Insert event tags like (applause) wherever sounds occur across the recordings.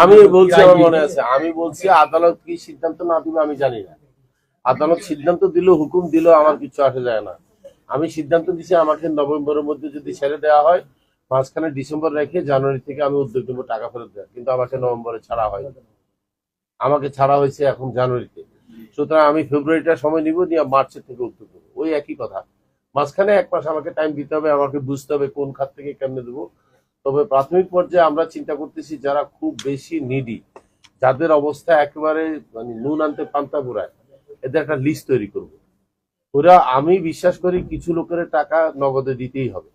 আমি বলছি আমার মনে আছে আমি বলছি আদালত কি সিদ্ধান্ত না দিবে আমি জানি না। আদালত সিদ্ধান্ত দিল হুকুম দিল আমার কিছু আসে যায় না। আমি সিদ্ধান্ত দিছি আমাকে নভেম্বরের মধ্যে যদি ছেড়ে দেওয়া হয় মাঝখানে ডিসেম্বর রেখে জানুয়ারি থেকে আমি উদ্যোগ নেব টাকা ফেরত দেওয়া কিন্তু আমাকে নভেম্বরে ছাড়া হয়নি। আমাকে ছাড়া হয়েছে এখন জানুয়ারিতে। সুতরাং আমি ফেব্রুয়ারিটা সময় নিব নিয়ে মার্চের থেকে উদ্যোগ নেব। ওই একই কথা। মাঝখানে এক মাস আমাকে টাইম দিতে হবে আমাকে বুঝতে হবে কোন খাত থেকে কেমনে দেবো। তবে প্রাথমিক পর্যায়ে আমরা চিন্তা করতেছি যারা খুব বেশি নিডি যাদের অবস্থা একেবারে মানে নুন আনতে পান্তা পুরায় এদের একটা লিস্ট তৈরি করব। ওরা আমি বিশ্বাস করি কিছু লোকের টাকা নগদে দিতেই হবে।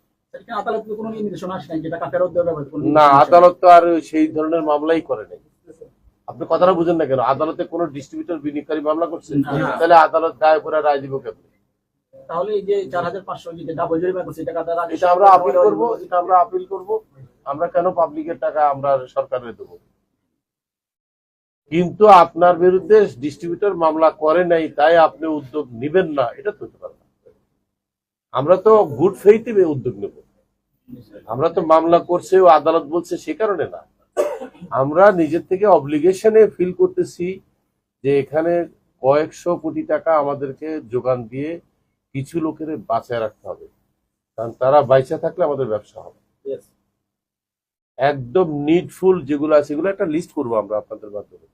না। আদালত তো আর সেই ধরনের মামলাই করে নাই। আপনি কথাটা বুঝেন না কেন? আদালতে কোনো ডিস্ট্রিবিউটর বিনিয়োগকারী মামলা করছে? তাহলে আদালত গায়ে পরে রায় দিব কেন তাহলে এই যে চার হাজার পাঁচশো যে ডাবল জরিমানা করছে এটা আমরা আপিল করব এটা আমরা আপিল করব। আমরা কেন পাবলিকের টাকা আমরা সরকারে দেবো? কিন্তু আপনার বিরুদ্ধে ডিস্ট্রিবিউটর মামলা করে নাই তাই আপনি উদ্যোগ নেবেন না এটা তো হতে পারে না। আমরা তো গুড ফেইথে উদ্যোগ নেব। আমরা তো মামলা করছে ও আদালত বলছে সে কারণে না। আমরা নিজের থেকে অব্লিগেশনে ফিল করতেছি যে এখানে কয়েকশো কোটি টাকা আমাদেরকে যোগান দিয়ে কিছু লোকের বাঁচায় রাখতে হবে। কারণ তারা বাইচা থাকলে আমাদের ব্যবসা হবে। একদম নিডফুল যেগুলো আছে সেগুলো একটা লিস্ট করব আমরা আপনাদের মাধ্যমে।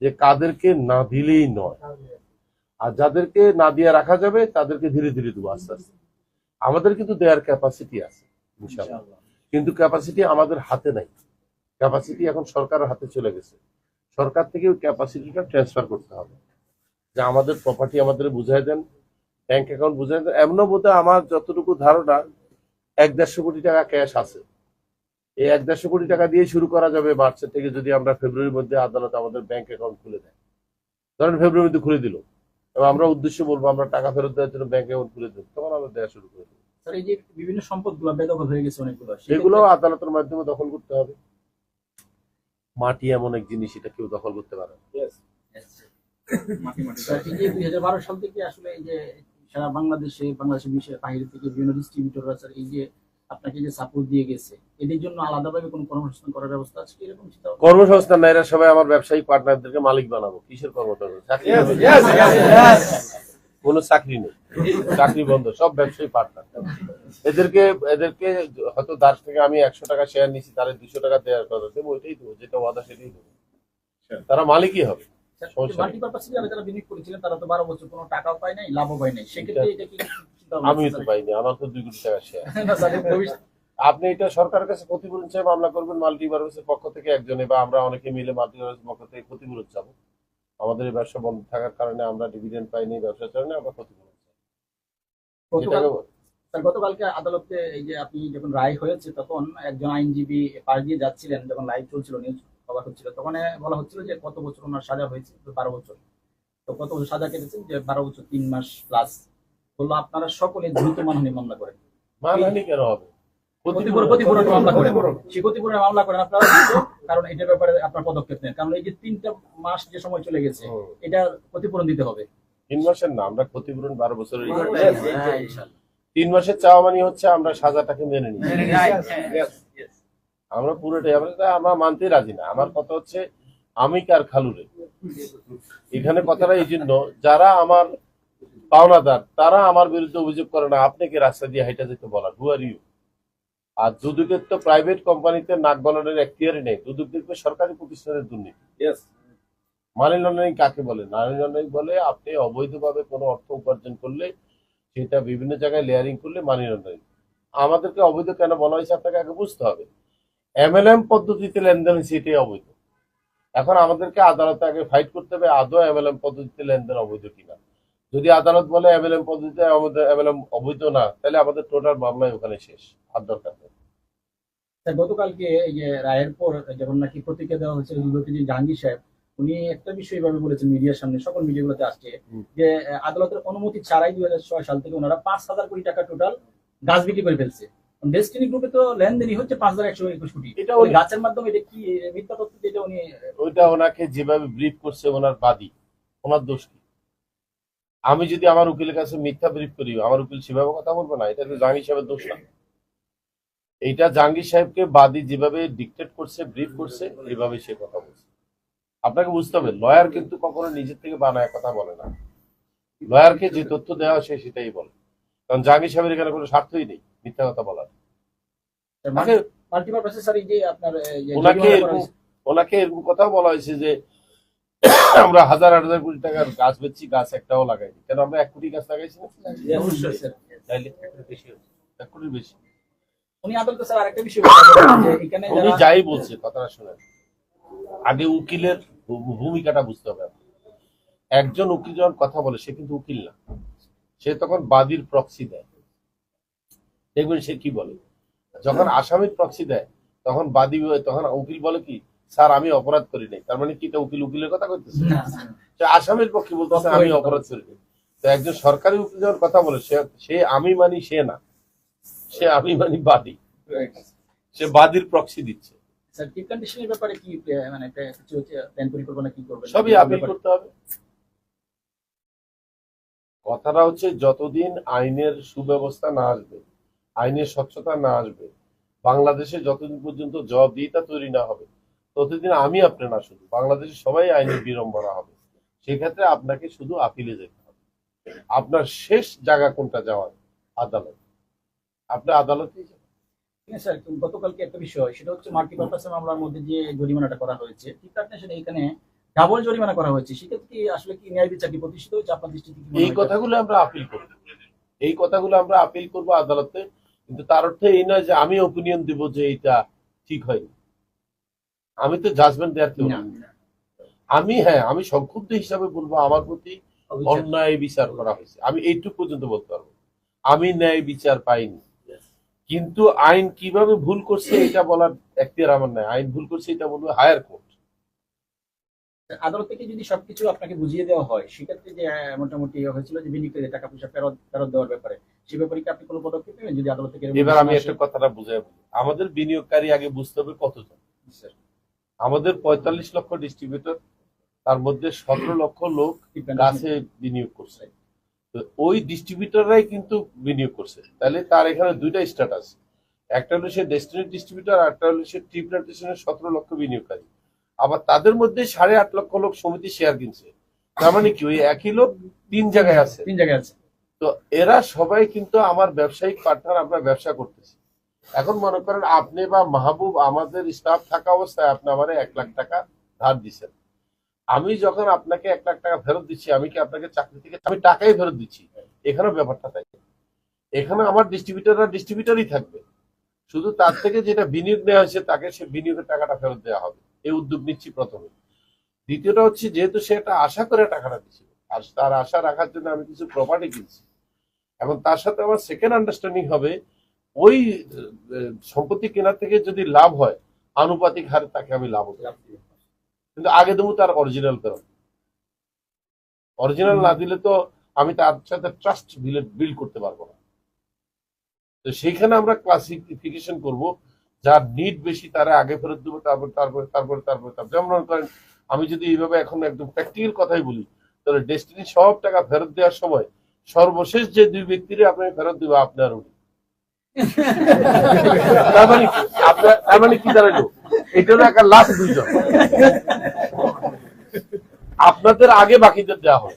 যে কাদেরকে না দিলেই নয়। আর যাদেরকে না দিয়ে রাখা যাবে তাদেরকে ধীরে ধীরে দেবো আস্তে আস্তে। আমাদের কিন্তু দেওয়ার ক্যাপাসিটি আছে ইনশাআল্লাহ। কিন্তু ক্যাপাসিটি আমাদের হাতে নাই। ক্যাপাসিটি এখন সরকারের হাতে চলে গেছে। সরকার থেকে ওই ক্যাপাসিটিটা ট্রান্সফার করতে হবে। যে আমাদের প্রপার্টি আমাদের বুঝাই দেন। ব্যাংক অ্যাকাউন্ট বুঝাই দেন এমনও বোধ আমার যতটুকু ধারণা এক দেড়শো কোটি টাকা ক্যাশ আছে। এই এক দেড়শো কোটি টাকা দিয়ে শুরু করা যাবে মার্চের থেকে যদি আমরা ফেব্রুয়ারির মধ্যে আদালত আমাদের ব্যাংক অ্যাকাউন্ট খুলে দেয়। ধরেন ফেব্রুয়ারির মধ্যে খুলে দিল। এবং আমরা উদ্দেশ্য বলব আমরা টাকা ফেরত দেওয়ার জন্য ব্যাংক অ্যাকাউন্ট খুলে দেবো। তখন আমরা দেওয়া শুরু করে দেবো। স্যার এই যে বিভিন্ন সম্পদগুলো বেদখল হয়ে গেছে অনেকগুলো সেগুলো আদালতের মাধ্যমে দখল করতে হবে। মাটি এমন এক জিনিস এটা কেউ দখল করতে পারে না। স্যার, এই দুই হাজার বারো সাল থেকে আসলে এই যে সারা বাংলাদেশে বাংলাদেশের বিষয়ে বাইরে থেকে বিভিন্ন ডিস্ট্রিবিউটররা স্যার এই যে আপনাকে যে সাপোর্ট দিয়ে গেছে এদের জন্য আলাদাভাবে কোনো কর্মসংস্থান করার ব্যবস্থা আছে কি এরকম কর্মসংস্থান না এরা সবাই আমার ব্যবসায়ী পার্টনারদেরকে মালিক বানাবো। কিসের কর্মসংস্থান? কোনো চাকরি নেই। চাকরি বন্ধ সব ব্যবসায়ী পার্টনার এদেরকে এদেরকে হয়তো দাস থেকে আমি একশো টাকা শেয়ার নিচ্ছি তারা দুশো টাকা দেওয়ার কথা দেবো ওইটাই দেবো যেটা ওয়াদা সেটাই দেবো। তারা মালিকই হবে। স্যার, সমস্যা যারা যারা বিনিয়োগ করেছিলেন তারা তো বারো বছর কোনো টাকাও পায় নাই লাভও পায় নাই। সেক্ষেত্রে এটা কি চিন্তা ভাবনা? আমি আছে, তো পাইনি আমার তো দুই কোটি টাকা শেয়ার (laughs) না, স্যার, ভবিষ্যৎ- আপনি এটা সরকারের কাছে ক্ষতিপূরণ চাই মামলা করবেন মাল্টিপারপাসের পক্ষ থেকে একজনে বা আমরা অনেকে মিলে মাল্টিপারপাসের পক্ষ থেকে ক্ষতিপূরণ চাবো। আমাদের এই ব্যবসা বন্ধ থাকার কারণে আমরা ডিভিডেন্ড পাইনি ব্যবসার কারণে আমরা ক্ষতিপূরণ চাই। গতকালকে আদালতে এই যে আপনি যখন রায় হয়েছে তখন একজন আইনজীবী পাশ দিয়ে যাচ্ছিলেন যখন লাইভ চলছিল নিউজ খবর হচ্ছিল। তখন বলা হচ্ছিল যে কত বছর ওনার সাজা হয়েছে? বারো বছর। তো কত বছর সাজা কেটেছেন? যে বারো বছর তিন মাস প্লাস বলল আপনারা সকলে দ্রুত মানহানি মামলা করেন। মানহানি কেন হবে? ক্ষতিপূরণ ক্ষতিপূরণ মামলা করেন। সেই ক্ষতিপূরণের মামলা করেন। আপনারা কারণ এটার ব্যাপারে আপনার পদক্ষেপ নেন। কারণ এই যে তিনটা মাস যে সময় চলে গেছে এটা ক্ষতিপূরণ দিতে হবে। তিন মাসের না আমরা ক্ষতিপূরণ বারো বছরের হ্যাঁ, তিন মাসের চাওয়া মানে হচ্ছে আমরা সাজাটাকে মেনে নিই. আমরা পুরোটাই আমরা আমরা মানতে রাজি না। আমার কথা হচ্ছে আমি কার খালুরে? এখানে কথাটা এই জন্য যারা আমার পাওনাদার তারা আমার বিরুদ্ধে অভিযোগ করে না আপনাকে রাস্তা দিয়ে হাইটা যেতে বলার? হু আর ইউ আর দুদকের তো প্রাইভেট কোম্পানিতে নাক গলানোর এখতিয়ারই নেই। দুদক দেখবে সরকারি প্রতিষ্ঠানের দুর্নীতি। মানি লন্ডারিং কাকে বলে? মানি লন্ডারিং বলে আপনি অবৈধভাবে কোনো অর্থ উপার্জন করলে সেটা বিভিন্ন জায়গায় লেয়ারিং করলে মানি লন্ডারিং। আমাদেরকে অবৈধ কেন বলা হয়েছে আপনাকে আগে বুঝতে হবে। এমএলএম পদ্ধতিতে লেনদেন হয়েছে এটাই অবৈধ। এখন আমাদেরকে আদালতে আগে ফাইট করতে হবে আদৌ এমএলএম পদ্ধতিতে লেনদেন অবৈধ কিনা। যদি আদালত বলে এমএলএম পদ্ধতিতে আমাদের এমএলএম অবৈধ না তাহলে আমাদের টোটাল মামলাই ওখানে শেষ আর দরকার নেই। গতকালকে এই যে রায়ের পর যখন নাকি প্রতিক্রিয়া দেওয়া হয়েছে বিভাগী যে জাহাঙ্গীর সাহেব উনি একটা বিষয় এভাবে বলেছেন মিডিয়ার সামনে সকল মিডিয়াগুলোতে আসছে যে আদালতের অনুমতি ছাড়াই দুই হাজার ছয় সাল থেকে ওনারা পাঁচ হাজার কোটি টাকা টোটাল গাছ বিক্রি করে ফেলছে। ডেস্টিনি গ্রুপে তো লেনদেনই হচ্ছে পাঁচ হাজার একশো একুশ কোটি। এটা ওই গাছের মাধ্যমে এটা কি মিথ্যা তথ্য যেটা উনি ওইটা ওনাকে যেভাবে ব্রিফ করছে ওনার বাদী। ওনার দোষ কি? আমি যদি আমার উকিলের কাছে মিথ্যা ব্রিফ করি আমার উকিল সেভাবে কথা বলব না? এটা তো জাহাঙ্গীর সাহেবের দোষ না। এইটা জাহাঙ্গীর সাহেবকে বাদী যেভাবে ডিকটেট করছে ব্রিফ করছে এইভাবে সে কথা বলছে। আপনাকে বুঝতে হবে লয়ার কিন্তু কখনো নিজের থেকে বানায় কথা বলে না। লয়ারকে যে তথ্য দেওয়া হয় সে সেটাই বলে। কারণ জাহাঙ্গীর সাহেবের এখানে কোনো স্বার্থই নেই। মিথ্যা কথা বলার। ওনাকে এরকম ওনাকে এরকম কথাও বলা হয়েছে যে আমরা হাজার হাজার কোটি টাকার গাছ বেচছি গাছ একটাও লাগাইনি। কেন আমরা এক কোটি গাছ লাগাইছি। তাইলে? এক কোটির বেশি। উনি আদালতে স্যার আরেকটা বিষয় এখানে উনি যাই বলছে কথাটা শোনেন। আগে উকিলের ভূমিকাটা বুঝতে হবে একজন উকিল যখন কথা বলে সে কিন্তু উকিল না। সে তখন বাদীর প্রক্সি দেয়। দেখবেন সে কি বলে। যখন আসামির প্রক্সি দেয় তখন বাদী তখন উকিল বলে কি স্যার আমি অপরাধ করি নাই। তার মানে কি উকিল উকিলের কথা করতেছে আসামির পক্ষে বলতেছে আমি অপরাধ করি নাই। তো একজন সরকারি উকিল যখন কথা বলে সে সে আমি মানি সে না। সে আমি মানি বাদী। সে বাদীর প্রক্সি দিচ্ছে। স্যার টিপ কন্ডিশনের ব্যাপারে কি মানে কিছু হচ্ছে প্ল্যান পরিকল্পনা কি করবেন সবই আপিল করতে হবে। কথাটা হচ্ছে যতদিন আইনের সুব্যবস্থা না আসবে আইনের স্বচ্ছতা না আসবে বাংলাদেশে যতদিন পর্যন্ত জবাবদিহিতা তৈরি না হবে ততদিন আমি আপনি না শুধু বাংলাদেশে সবাই আইনের বিড়ম্বনা হবে। সেক্ষেত্রে আপনাকে শুধু আপিলে যেতে হবে। আপনার শেষ জায়গা কোনটা যাওয়ার? আদালত। আপনি আদালতেই ঠিক আছে স্যার কিন্তু গতকালকে একটা বিষয় সেটা হচ্ছে মামলার মধ্যে যে জরিমানাটা করা হয়েছে কন্ডিশন এখানে ডাবল জরিমানা করা হয়েছে। সেক্ষেত্রে কি আসলে কি ন্যায় বিচার কি প্রতিষ্ঠিত হয়েছে আপনার দৃষ্টিতে কি এই কথাগুলো আমরা আপিল করব। এই কথাগুলো আমরা আপিল করব আদালতে। কিন্তু তার অর্থ এই নয় যে আমি ওপিনিয়ন দিব যে এটা ঠিক হয়নি। আমি তো জাজমেন্ট দেওয়ার কেউ। আমি হ্যাঁ আমি সংক্ষুব্ধ হিসাবে বলব আমার প্রতি। অন্যায় বিচার করা হয়েছে। আমি এইটুকু পর্যন্ত বলতে পারব। আমি ন্যায় বিচার পাইনি। কিন্তু আইন কীভাবে ভুল করছে এটা বলার এখতিয়ার আমার নাই। আইন ভুল করছে এটা বলব হায়ার কোর্ট আদালত থেকে যদি সবকিছু আপনাকে বুঝিয়ে দেওয়া হয় সেক্ষেত্রে যে মোটামুটি হয়েছিল যে বিনিয়োগের টাকা পয়সা ফেরত ফেরত দেওয়ার ব্যাপারে সে ব্যাপারে কি আপনি কোনো পদক্ষেপ নেবেন যদি আদালত থেকে এবার আমি একটা কথাটা বুঝাই বলি। আমাদের বিনিয়োগকারী আগে বুঝতে হবে কতজন। আমাদের পঁয়তাল্লিশ লক্ষ ডিস্ট্রিবিউটর তার মধ্যে সতেরো লক্ষ লোক গাছে বিনিয়োগ করছে। তো ওই ডিস্ট্রিবিউটররাই কিন্তু বিনিয়োগ করছে। তাহলে তার এখানে দুইটা স্ট্যাটাস একটা হলো সে ডেস্টিনি ডিস্ট্রিবিউটর আর একটা হলো সে টি প্ল্যান্টেশনের সতেরো লক্ষ বিনিয়োগকারী। আবার তাদের মধ্যে সাড়ে আট লক্ষ লোক সমিতি শেয়ার কিনছে। তার মানে কি? ওই একই লোক তিন জায়গায় আছে। তিন জায়গায় আছে। তো এরা সবাই কিন্তু আমার ব্যবসায়িক পার্টনার আমরা ব্যবসা করতেছি। এখন মনে করেন আপনি বা মাহবুব আমাদের স্টাফ থাকা অবস্থায় আপনি আমার এক লাখ টাকা ধার দিচ্ছেন আমি যখন আপনাকে এক লাখ টাকা ফেরত দিচ্ছি আমি কি আপনাকে চাকরি থেকে আমি টাকাই ফেরত দিচ্ছি। এখানেও ব্যাপারটা তাই। এখানে আমার ডিস্ট্রিবিউটাররা ডিস্ট্রিবিউটারই থাকবে। শুধু তার থেকে যেটা বিনিয়োগ নেওয়া হয়েছে তাকে সে বিনিয়োগের টাকাটা ফেরত দেওয়া হবে। এই উদ্যোগ নিচ্ছি প্রথমে। দ্বিতীয়টা হচ্ছে যেহেতু সে একটা আশা করে টাকাটা দিচ্ছিল আর তার আশা রাখার জন্য আমি কিছু প্রপার্টি কিনছি। এবং তার সাথে আমার সেকেন্ড আন্ডারস্ট্যান্ডিং হবে, ওই সম্পত্তি কেনার থেকে যদি লাভ হয়, আনুপাতিক হারে তাকে আমি লাভ কিন্তু আগে দেবো তার অরিজিনাল ফেরত। অরিজিনাল না দিলে তো আমি তার সাথে ট্রাস্ট বিল্ড করতে পারব না। তো সেইখানে আমরা ক্লাসিফিকেশন করব। যার নিড বেশি তারা আগে ফেরত দেবো তারপর তারপরে তারপরে তারপরে তারপরে। যেমন মনে করেন আমি যদি এইভাবে এখন একদম প্র্যাকটিক্যাল কথাই বলি তাহলে ডেস্টিনি সব টাকা ফেরত দেওয়ার সময় সর্বশেষ যে দুই ব্যক্তির আপনাকে ফেরত দেবো আপনার উনি (laughs) তার মানে কি? আপনার তার মানে কি দাঁড়াল? এটা হলো একটা লাস্ট দুইজন আপনাদের আগে বাকিদের দেওয়া হবে।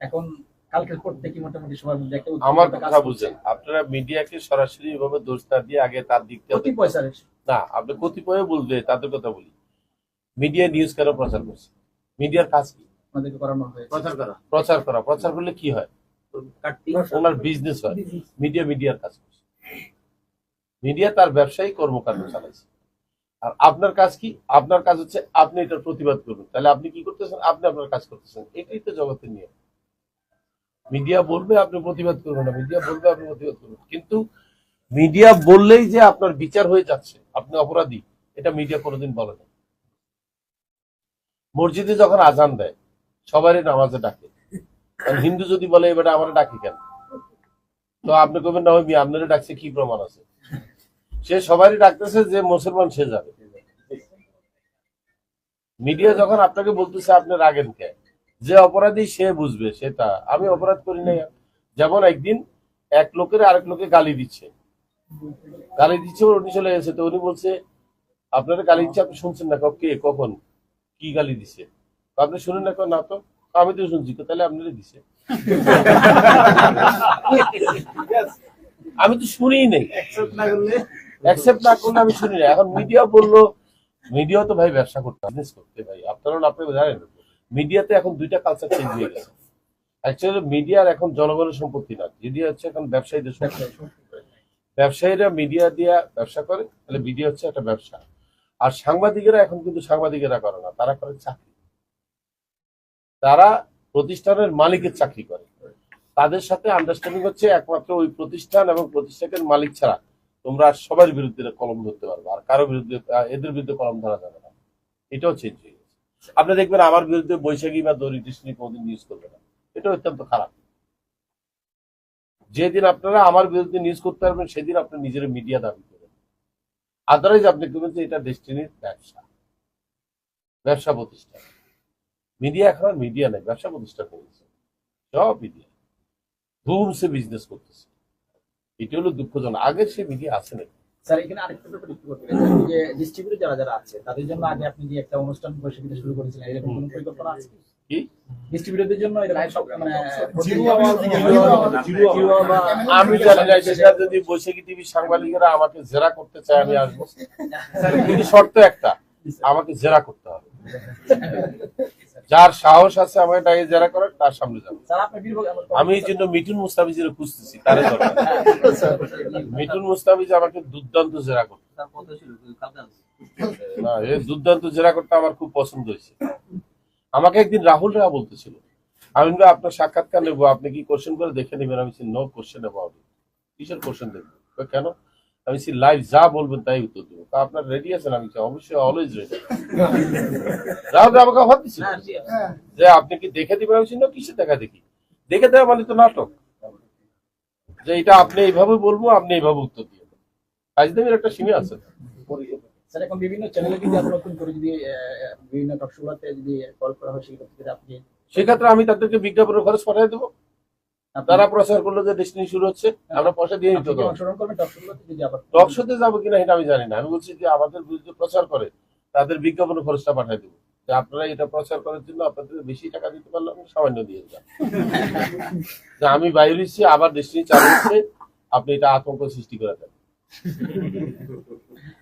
এখন কালকের পর থেকে মোটামুটি সবার মধ্যে একটা আমার কথা বুঝেন আপনারা মিডিয়াকে সরাসরি এভাবে দোষ না দিয়ে আগে তার দিক থেকে কতিপয় স্যার না আপনি কতিপয় বলবে তাদের কথা বলি। মিডিয়া নিউজ কেন প্রচার করছে? মিডিয়ার কাজ কি? করানো প্রচার করা। প্রচার করা। প্রচার করলে কি হয়? ওনার বিজনেস হয়। মিডিয়া মিডিয়ার কাজ করছে। মিডিয়া তার ব্যবসায়িক কর্মকাণ্ড চালাইছে। আর আপনার কাজ কি? আপনার কাজ হচ্ছে আপনি এটার প্রতিবাদ করবেন তাহলে আপনি কি করতেছেন? আপনি আপনার কাজ করতেছেন। এটাই তো জগতের নিয়ম। মিডিয়া বলবে, আপনি প্রতিবাদ করবেন না। মিডিয়া বলবে, আপনি প্রতিবাদ করবেন কিন্তু মিডিয়া বললেই যে আপনার বিচার হয়ে যাচ্ছে, আপনি অপরাধী, এটা মিডিয়া কোনোদিন বলে না। মসজিদে যখন আজান দেয়, সবারই নামাজে ডাকে। হিন্দু যদি বলে এবারে আমার ডাকি কেন? তো আপনি কবেন না, ওই আপনারা ডাকছে, কি প্রমাণ আছে? সে সবারই ডাকতেছে যে মুসলমান সে যাবে। মিডিয়া যখন আপনাকে বলতেছে, আপনি রাগেন কে? যে অপরাধী সে বুঝবে সেটা আমি অপরাধ করি না যেমন একদিন এক লোকের আরেক লোকে গালি দিচ্ছে। গালি দিচ্ছে উনি চলে গেছে। তো উনি বলছে আপনার গালি দিচ্ছে আপনি শুনছেন না কে কখন? কি গালি দিছে? আপনি শুনেন না না তো। আমি তো শুনছি তো তাহলে আপনারা দিছে। আমি তো শুনি নাই। অ্যাকসেপ্ট না করলে? আমি শুনি না। এখন মিডিয়া বলল মিডিয়া তো ভাই ব্যবসা করতে বিজনেস করতে ভাই। আপনারা আপনি জানেন। মিডিয়াতে এখন দুইটা কালচার চেঞ্জ হয়ে গেছে। অ্যাকচুয়ালি মিডিয়ার এখন জনগণের সম্পত্তি না। মিডিয়া হচ্ছে এখন ব্যবসায়ীদের সম্পত্তি। ব্যবসায়ীরা মিডিয়া দিয়ে ব্যবসা করে তাহলে মিডিয়া হচ্ছে একটা ব্যবসা। আর সাংবাদিকেরা এখন কিন্তু সাংবাদিকেরা করে না তারা করে চাকরি। তারা প্রতিষ্ঠানের মালিকের চাকরি করে। তাদের সাথে আন্ডারস্ট্যান্ডিং হচ্ছে একমাত্র ওই প্রতিষ্ঠান এবং প্রতিষ্ঠানের মালিক ছাড়া তোমরা সবার বিরুদ্ধে কলম ধরতে পারবে আর কারও বিরুদ্ধে এদের বিরুদ্ধে কলম ধরা যাবে না। এটাও চেঞ্জ হয়ে আপনি দেখবেন আমার বিরুদ্ধে বৈশাখী বা দড়ি কৃষ্ণী কোনদিন নিউজ করবে না। এটা অত্যন্ত খারাপ। যেদিন আপনারা আমার বিরুদ্ধে নিউজ করতে পারবেন, সেদিন আপনি নিজের মিডিয়া দাবি করেন আদারওয়াইজ আপনি করবেন যে এটা ডেস্টিনির ব্যবসা। ব্যবসা প্রতিষ্ঠান। মিডিয়া এখন আর মিডিয়া নেই, ব্যবসা প্রতিষ্ঠান করেছে। সব মিডিয়া ধুম সে বিজনেস করতেছে। এটি হলো দুঃখজনক। আগে সে মিডিয়া আছে না স্যার এখানে আরেকটা ব্যাপার একটু করতে যে ডিস্ট্রিবিউটর যারা যারা আছে তাদের জন্য আগে আপনি যে একটা অনুষ্ঠান বৈশাখীতে শুরু করেছিলেন এরকম কোনো পরিকল্পনা আছে? কি? ডিস্ট্রিবিউটরদের জন্য সব মানে আমি জানি না সেটা যদি বৈশাখী টিভি সাংবাদিকেরা আমাকে জেরা করতে চায় আমি আসব। (laughs) কিন্তু শর্ত একটা আমাকে জেরা করতে হবে। যার সাহস আছে আমাকে তাকে জেরা করার তার সামনে যাব। আমি এই জন্য মিঠুন মুস্তাফিজের খুঁজতেছি তার দরকার। মিঠুন মুস্তাফিজ আমাকে দুর্দান্ত জেরা করতে। না এই দুর্দান্ত জেরা করতে আমার খুব পছন্দ হয়েছে। আমাকে একদিন রাহুল রা বলতেছিল আমি আপনার সাক্ষাৎকার নেব আপনি কি কোশ্চেন করে দেখে নেবেন? আমি নো কোশ্চেন অ্যাবাউট কিসের কোশ্চেন দেখব? কেন? আমি লাইভ যা বলবেন তাই উত্তর দেবো। তা আপনার রেডি আছেন? আমি অবশ্যই অলওয়েজ রেডি রাহুল আমাকে অফার দিছিল হ্যাঁ যে আপনি কি দেখে দিবেন? আমি না কিসে দেখা দেখি? দেখে দেওয়া মানে তো নাটক। যে এটা আপনি এইভাবে বলব আপনি এইভাবে উত্তর দিয়ে কাজদেবের একটা সীমা আছে। স্যার এখন বিভিন্ন চ্যানেলে যদি আপনি নতুন করে যদি বিভিন্ন টকশোগুলোতে যদি কল করা হয় থেকে আপনি সেক্ষেত্রে আমি তাদেরকে বিজ্ঞাপনের খরচ পাঠিয়ে দেবো। তারা প্রচার করল যে ডেস্টিনি শুরু হচ্ছে আমরা পয়সা দিয়ে দিতে টক শোতে যাব কিনা এটা আমি জানি না। আমি বলছি যে আমাদের বিরুদ্ধে প্রচার করে তাদের বিজ্ঞাপনের খরচটা পাঠিয়ে দেবো। যে আপনারা এটা প্রচার করার জন্য আপনাদের বেশি টাকা দিতে পারলে আমি সামান্য দিয়ে যান (laughs) যে আমি বাইরে এসেছি আবার ডেস্টিনি চালু হচ্ছে আপনি এটা আতঙ্ক সৃষ্টি করে দেন। (laughs)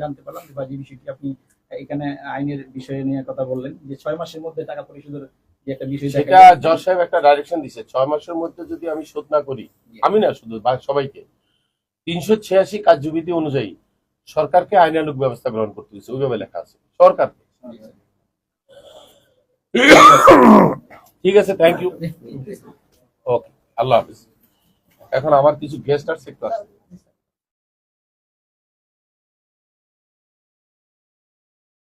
জানতে পারলাম যে বিষয়টি আপনি এখানে আইনের বিষয়ে নিয়ে কথা বললেন যে ছয় মাসের মধ্যে টাকা পরিশোধের সেটা যায়। জজ সাহেব একটা ডাইরেকশন দিছে ছয় মাসের মধ্যে যদি আমি শোধ না করি আমি না শুধু সবাইকে তিনশো ছিয়াশি কার্যবিধি অনুযায়ী সরকারকে আইনানুগ ব্যবস্থা গ্রহণ করতে হচ্ছে ওইভাবে লেখা আছে। সরকার ঠিক আছে থ্যাংক ইউ ওকে আল্লাহ হাফিজ। এখন আমার কিছু গেস্ট আর একটু আসছে